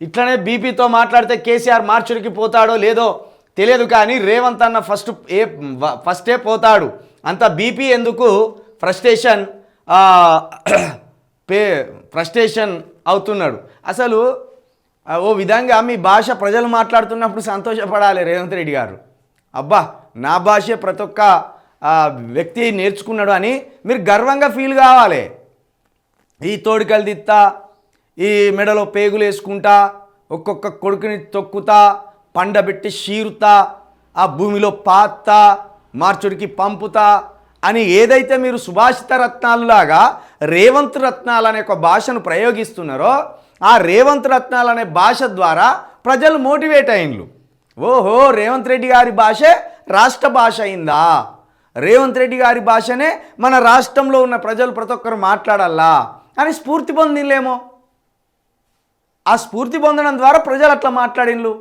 ఇట్లనే బీపీతో మాట్లాడితే కేసీఆర్ మార్చుడికి పోతాడో లేదో తెలియదు కానీ రేవంత్ అన్న ఫస్ట్ ఏ ఫస్టే పోతాడు. అంత బీపీ ఎందుకు? ఫ్రస్ట్రేషన్ పే ఫ్రస్ట్రేషన్ అవుతున్నాడు. అసలు ఓ విధంగా మీ భాష ప్రజలు మాట్లాడుతున్నప్పుడు సంతోషపడాలి రేవంత్ రెడ్డి గారు. అబ్బా నా భాషే ప్రతి ఒక్క వ్యక్తి నేర్చుకున్నాడు అని మీరు గర్వంగా ఫీల్ కావాలి. ఈ తోడికలు దిత్తా ఈ మెడలో పేగులు వేసుకుంటా ఒక్కొక్క కొడుకుని తొక్కుతా పండబెట్టి షీరుతా ఆ భూమిలో పాత్తా మార్చుడికి పంపుతా అని ఏదైతే మీరు సుభాషిత రత్నాలులాగా రేవంత్ రత్నాలు అనే ఒక భాషను ప్రయోగిస్తున్నారో ఆ రేవంత్ రత్నాలు అనే భాష ద్వారా ప్రజలు మోటివేట్ అయినలు. ఓహో రేవంత్ రెడ్డి గారి భాషే రాష్ట్ర భాష అయిందా? రేవంత్ రెడ్డి గారి భాషనే మన రాష్ట్రంలో ఉన్న ప్రజలు ప్రతి ఒక్కరు మాట్లాడాలా? అని స్ఫూర్తి పొందిలేమో ఆ స్ఫూర్తి పొందడం ద్వారా ప్రజలు అట్లా మాట్లాడిన్లు.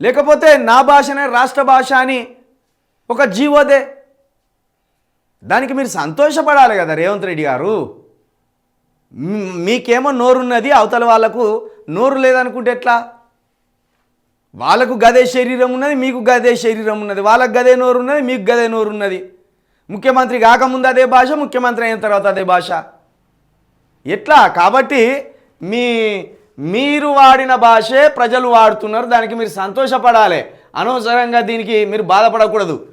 లేకపోతే నా భాషనే రాష్ట్ర భాష అని ఒక జీవోదే. దానికి మీరు సంతోషపడాలి కదా రేవంత్ రెడ్డి గారు. మీకేమో నోరున్నది అవతల వాళ్ళకు నోరు లేదనుకుంటే ఎట్లా? వాళ్ళకు గదే శరీరం ఉన్నది మీకు గదే శరీరం ఉన్నది. వాళ్ళకు గదే నోరు ఉన్నది మీకు గదే నోరు ఉన్నది. ముఖ్యమంత్రి కాకముందు అదే భాష ముఖ్యమంత్రి అయిన తర్వాత అదే భాష. ఎట్లా? కాబట్టి మీ మీరు వాడిన భాషే ప్రజలు వాడుతున్నారు. దానికి మీరు సంతోషపడాలి. అనవసరంగా దీనికి మీరు బాధపడకూడదు.